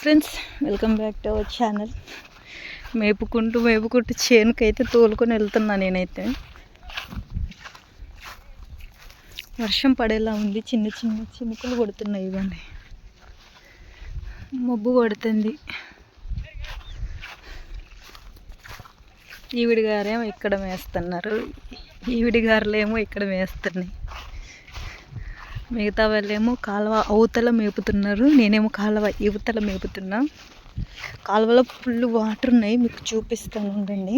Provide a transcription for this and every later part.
Friends welcome back to our channel. మేపుకుంటూ మేపుకుంటూ చేనుకి అయితే తోలుకొని వెళ్తున్నా నేనైతే. వర్షం పడేలా ఉంది చిన్న చిన్న చినుకులు కొడుతున్నాయి ఇవ్వండి. మబ్బు పడుతుంది. ఈవిడి గారేమో ఇక్కడ మేస్తున్నారు. ఈవిడి గారులేమో ఇక్కడ మేస్తున్నాయి. మిగతా వాళ్ళేమో కాలువ అవతల మేపుతున్నారు. నేనేమో కాలువ ఇవతల మేపుతున్నా. కాలువలో ఫుల్ వాటర్ ఉన్నాయి. మీకు చూపిస్తాను ఉండండి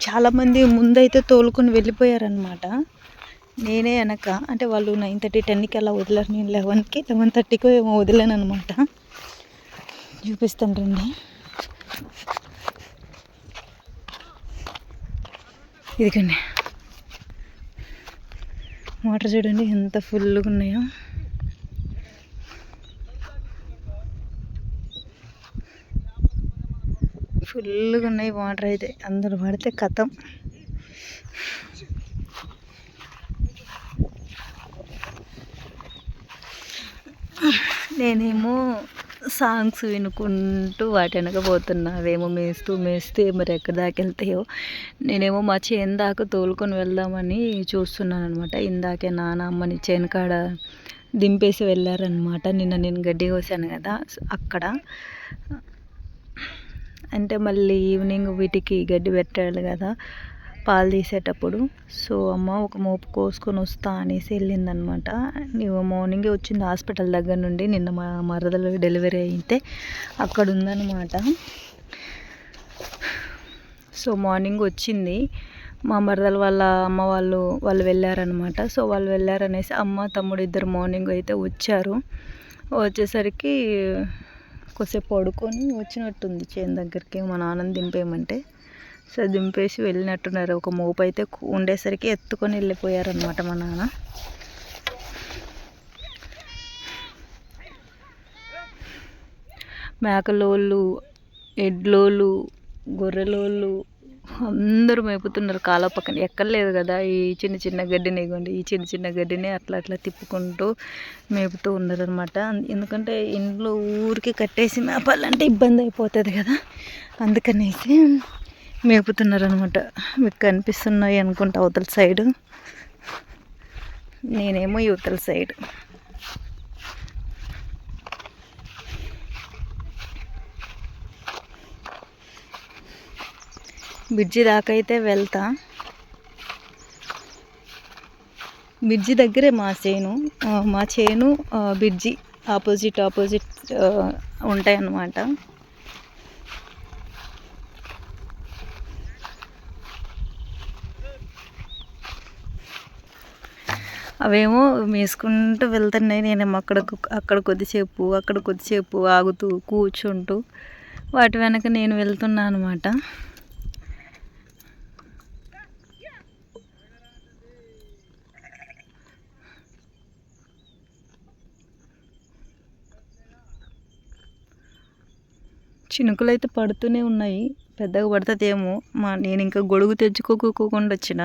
చాలామంది ముందైతే తోలుకొని వెళ్ళిపోయారనమాట నేనే వెనక. అంటే వాళ్ళు నైన్ థర్టీ టెన్కి అలా వదిలారు. నేను లెవెన్కి లెవెన్ థర్టీకి ఏమో వదిలాను అనమాట చూపిస్తాను రండి. ఇదిగండి. వాటర్ చూడండి ఎంత ఫుల్గా ఉన్నాయో. ఫుల్గా ఉన్నాయి వాటర్ అయితే. అందరు పడితే కథం. నేనేమో సాంగ్స్ వినుకుంటూ వాటి వెనక పోతున్నా అవేమో మేస్తూ మేస్తే మరి ఎక్కడ దాకా వెళ్తాయో. నేనేమో మా చేను దాకా తోలుకొని వెళ్దామని చూస్తున్నాను అనమాట ఇందాకే నాన్న అమ్మని చేను కాడ దింపేసి వెళ్ళారనమాట నిన్న నేను గడ్డి కోసాను కదా అక్కడ. అంటే మళ్ళీ ఈవినింగ్ వీటికి గడ్డి పెట్టాలి కదా. పాలు తీసేటప్పుడు. సో అమ్మ ఒక మోపు కోసుకొని వస్తా అనేసి వెళ్ళిందనమాట. నువ్వు మార్నింగే వచ్చింది హాస్పిటల్ దగ్గర నుండి. నిన్న మా మరదలు డెలివరీ అయితే అక్కడ ఉందనమాట సో మార్నింగ్ వచ్చింది. మా మరదల వాళ్ళ అమ్మ వాళ్ళు వాళ్ళు వెళ్ళారనమాట. సో వాళ్ళు వెళ్ళారనేసి అమ్మ తమ్ముడు ఇద్దరు మార్నింగ్ అయితే వచ్చారు. వచ్చేసరికి కొద్దిసేపు పడుకొని వచ్చినట్టుంది చేను దగ్గరికి. మా నాన్నని దింపేయమంటే. సో దింపేసి వెళ్ళినట్టున్నారు. ఒక మోపు అయితే ఉండేసరికి ఎత్తుకొని వెళ్ళిపోయారనమాట మా నాన్న. మేకలోళ్ళు ఎడ్లోళ్ళు గొర్రెలోళ్ళు అందరూ మేపుతున్నారు కాల పక్కన. ఎక్కర్లేదు కదా ఈ చిన్న చిన్న గడ్డిని ఇవ్వండి ఈ చిన్న చిన్న గడ్డిని అట్లా అట్లా తిప్పుకుంటూ మేపుతూ ఉన్నారనమాట ఎందుకంటే ఇంట్లో ఊరికి కట్టేసి మేపాలంటే ఇబ్బంది అయిపోతుంది కదా. అందుకనేసి మేపుతున్నారనమాట. మీకు కనిపిస్తున్నాయి అనుకుంటా అవతల సైడ్. నేనేమో యువతల సైడ్. బ్రిడ్జి దాకైతే వెళ్తా. బ్రిడ్జి దగ్గరే మా చేను. మా చేను బ్రిడ్జి ఆపోజిట్ ఆపోజిట్ ఉంటాయి అవేమో మేసుకుంటూ వెళ్తున్నాయి. నేనేమో అక్కడ అక్కడ కొద్దిసేపు అక్కడ కొద్దిసేపు ఆగుతూ కూర్చుంటూ వాటి వెనక నేను వెళ్తున్నా అనమాట చినుకులు అయితే పడుతూనే ఉన్నాయి. పెద్దగా పడుతుందేమో. మా నేను ఇంకా గొడుగు తెచ్చుకోకుండా వచ్చిన.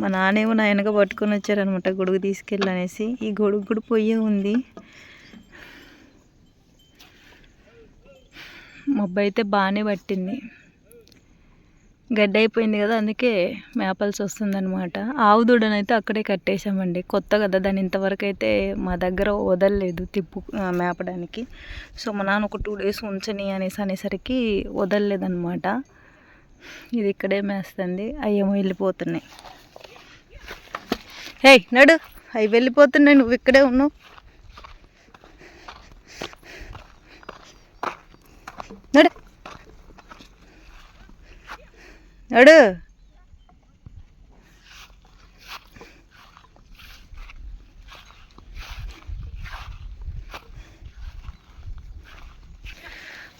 మా నాన్నేమో నా వెనక పట్టుకొని వచ్చారనమాట గొడుగు తీసుకెళ్ళనేసి. ఈ గొడుగు కూడా పొయ్యే ఉంది. మబ్బు అయితే బాగానే పట్టింది. గడ్డ అయిపోయింది కదా అందుకే మేపాల్సి వస్తుందనమాట ఆవు దూడనైతే అక్కడే కట్టేసామండి కొత్త కదా దాని ఇంతవరకు అయితే మా దగ్గర వదలలేదు తిప్పు మేపడానికి. సో మా నాన్న ఒక టూ డేస్ ఉంచని అనేసి అనేసరికి వదలలేదనమాట ఇది ఇక్కడే మేస్తుంది. అయ్యేమో వెళ్ళిపోతున్నాయి. హే నడు. అవి వెళ్ళిపోతున్నాయి నువ్వు ఇక్కడే ఉన్నావు నడు నడు.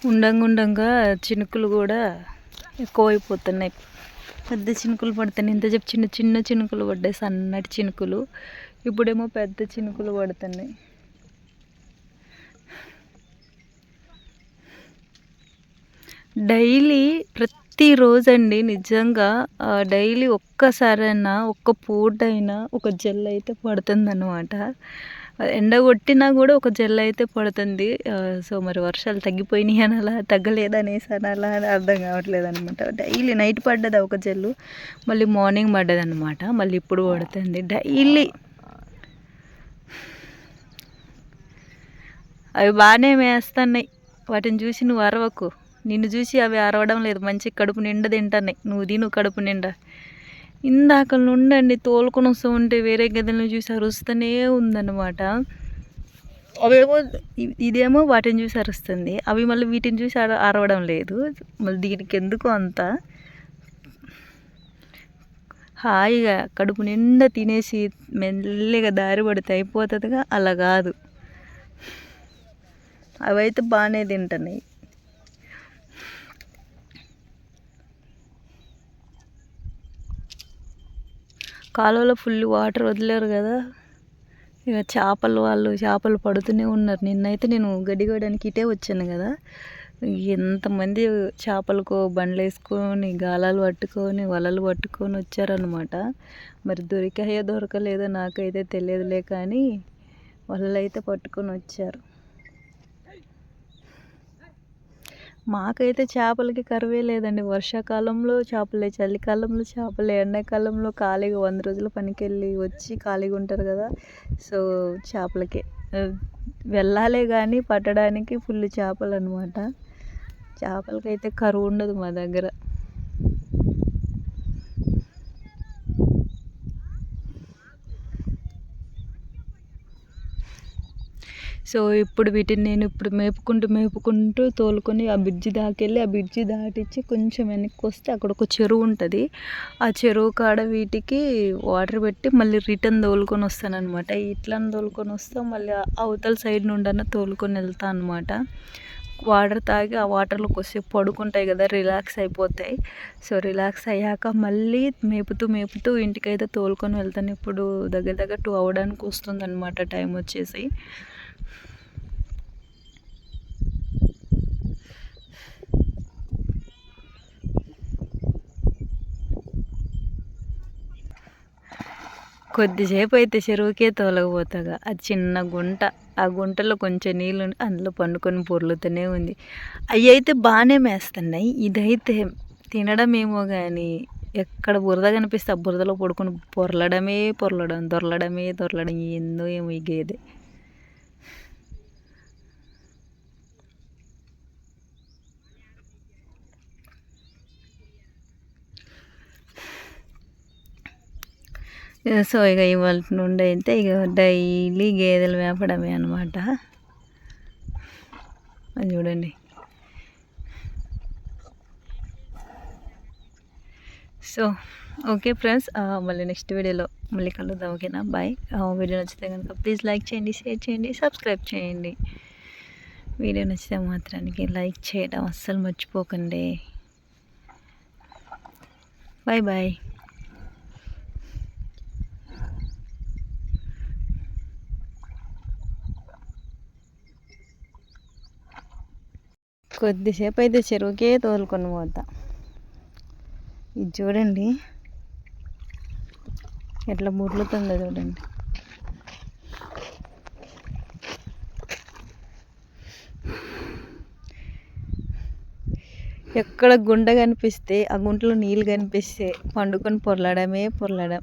ఉండంగా ఉండంగా చినుకులు కూడా ఎక్కువైపోతున్నాయి. పెద్ద చినుకులు పడుతున్నాయి. ఇంత చెప్పి చిన్న చిన్న చినుకులు పడ్డాయి. సన్నటి చినుకులు. ఇప్పుడేమో పెద్ద చినుకులు పడుతున్నాయి. డైలీ ప్రతి ప్రతిరోజండి నిజంగా డైలీ ఒక్కసారైనా ఒక్క పూట అయినా ఒక జెల్ అయితే పడుతుందన్నమాట. ఎండ కొట్టినా కూడా ఒక జెల్ అయితే పడుతుంది. సో మరి వర్షాలు తగ్గిపోయినాయి అని అలా తగ్గలేదనేసి అని అలా అని అర్థం కావట్లేదు అనమాట డైలీ నైట్ పడ్డది ఒక జల్లు? మళ్ళీ మార్నింగ్ పడ్డది అనమాట మళ్ళీ ఇప్పుడు పడుతుంది. డైలీ. అవి బాగానే మేస్తున్నాయి. వాటిని చూసి నువ్వు అరవకు. నిన్ను చూసి అవి అరవడం లేదు. మంచి కడుపు నిండా తింటాయి నువ్వు తిను కడుపు నిండా. ఇందాక నుండండి తోలుకొని వస్తూ ఉంటే వేరే గదులను చూసి అరుస్తూనే ఉందన్నమాట. అవేమో ఇదేమో వాటిని చూసి అరుస్తుంది. అవి మళ్ళీ వీటిని చూసి అరవడం లేదు. మళ్ళీ దీనికి ఎందుకు అంత? హాయిగా కడుపు నిండా తినేసి మెల్లిగా దారి పడితే అయిపోతుందిగా? అలా కాదు. అవైతే బాగానే తింటున్నాయి కాలువలో ఫుల్ వాటర్ వదిలేరు కదా. ఇక చేపలు వాళ్ళు చేపలు పడుతూనే ఉన్నారు. నిన్నైతే నేను గడ్డి కోయడానికి ఇటే వచ్చాను కదా. ఎంతమంది చేపలకు బండ్లు వేసుకొని గాలాలు పట్టుకొని వలలు పట్టుకొని వచ్చారనమాట మరి దొరికాయో దొరకలేదో నాకైతే తెలియదులే కానీ వలలు అయితే పట్టుకొని వచ్చారు. మాకైతే చేపలకి కరువే లేదండి. వర్షాకాలంలో చేపలే చలికాలంలో చేపలే ఎండాకాలంలో ఖాళీగా వంద రోజుల పనికి వెళ్ళి వచ్చి ఖాళీగా ఉంటారు కదా. సో చేపలకే. వెళ్ళాలే కానీ పట్టడానికి ఫుల్ చేపలు అనమాట చేపలకైతే కరువు ఉండదు మా దగ్గర. సో ఇప్పుడు వీటిని నేను ఇప్పుడు మేపుకుంటూ మేపుకుంటూ తోలుకొని ఆ బ్రిడ్జి దాకెళ్ళి ఆ బ్రిడ్జి దాటించి కొంచెం వెనక్కి వస్తే అక్కడ ఒక చెరువు ఉంటుంది. ఆ చెరువు కాడ వీటికి వాటర్ పెట్టి మళ్ళీ రిటర్న్ తోలుకొని వస్తాను అనమాట ఇట్లా తోలుకొని వస్తా మళ్ళీ అవతల సైడ్ నుండన్నా తోలుకొని వెళ్తా అనమాట వాటర్ తాగి ఆ వాటర్లో కొద్దిసేపు పడుకుంటాయి కదా రిలాక్స్ అయిపోతాయి. సో రిలాక్స్ అయ్యాక మళ్ళీ మేపుతూ మేపుతూ ఇంటికైతే తోలుకొని వెళ్తాను. ఇప్పుడు దగ్గర దగ్గర టూ అవ్వడానికి వస్తుంది అనమాట టైం వచ్చేసి. కొద్దిసేపు అయితే చెరువుకే తోలకపోతాగా. అది చిన్న గుంట. ఆ గుంటలో కొంచెం నీళ్ళు అందులో పండుకొని పొర్లుతూనే ఉంది. అవి అయితే బాగానే మేస్తున్నాయి. ఇదైతే తినడం ఏమో కానీ ఎక్కడ బురద కనిపిస్తే ఆ బురదలో పడుకొని పొరలడమే పొరలడం దొరలడమే దొరలడం ఏందో ఏమో ఈ గేదె. సో ఇక ఇవాళ నుండి అయితే ఇక డైలీ గేదెలు మేపడమే అనమాట అది చూడండి. సో ఓకే ఫ్రెండ్స్ మళ్ళీ నెక్స్ట్ వీడియోలో మళ్ళీ కలుద్దాం ఓకేనా? బాయ్. వీడియో నచ్చితే కనుక ప్లీజ్ లైక్ చేయండి షేర్ చేయండి సబ్స్క్రైబ్ చేయండి. వీడియో నచ్చితే మాత్రానికి లైక్ చేయడం అస్సలు మర్చిపోకండి. Bye bye. కొద్దిసేపు అయితే చెరువుకే తోలుకొని పోతా. ఇది చూడండి. ఎట్లా ముర్లుతుందో చూడండి. ఎక్కడ గుండ కనిపిస్తే ఆ గుంటలో నీళ్ళు కనిపిస్తే పండుకొని పొరలడమే పొరలడం.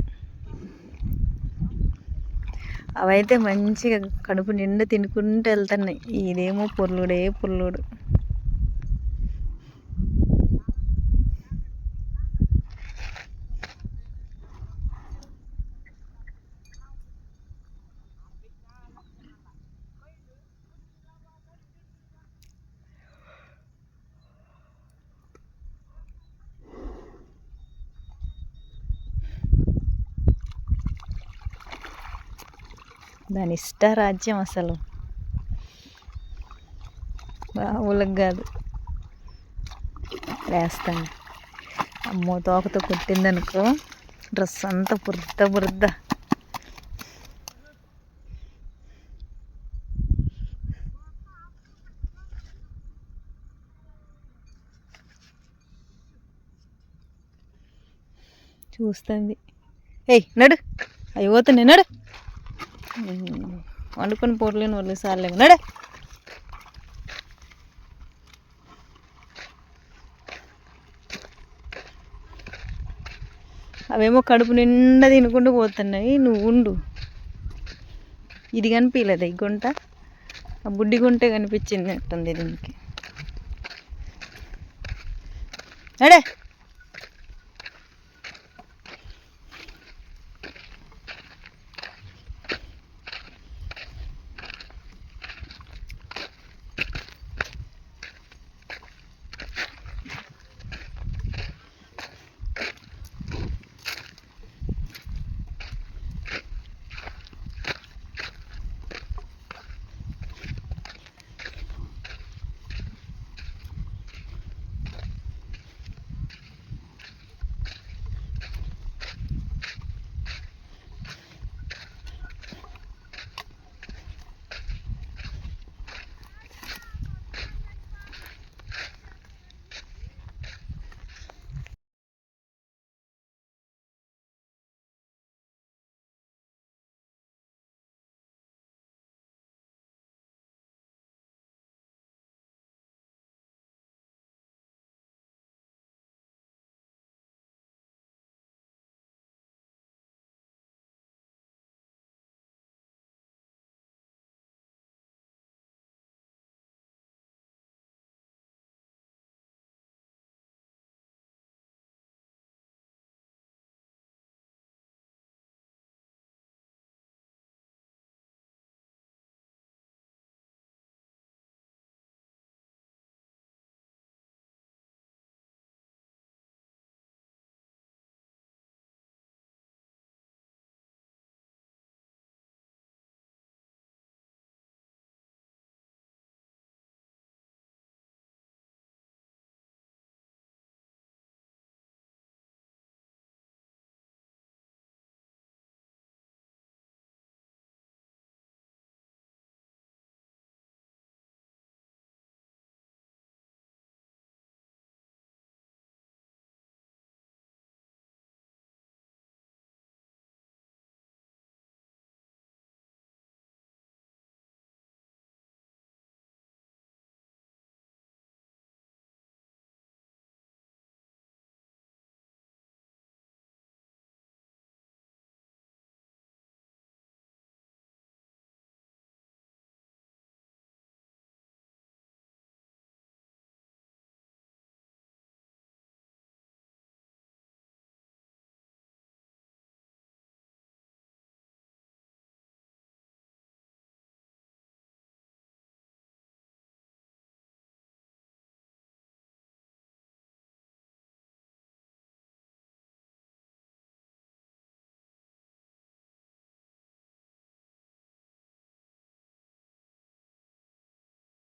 అవైతే మంచిగా కడుపు నిండా తినుకుంటూ వెళ్తున్నాయి ఇదేమో పొర్లుడే పొర్లుడు. దాని ఇష్ట రాజ్యం అసలు. బావులకు కాదు. లేస్తాను అమ్మో తోకతో కొట్టిందనుకో డ్రెస్ అంతా బురద బురద. చూస్తుంది. ఏయ్ నడు. అవి నడు. వండుకొని పోట్లేని వాళ్ళు సార్లేము నడే. అవేమో కడుపు నిండా తినుకుంటూ పోతున్నాయి. నువ్వు ఉండు. ఇది కనిపించలేదు ఈ గుంట? ఆ బుడ్డి గుంటే కనిపించింది అంటుంది దీనికి. అడే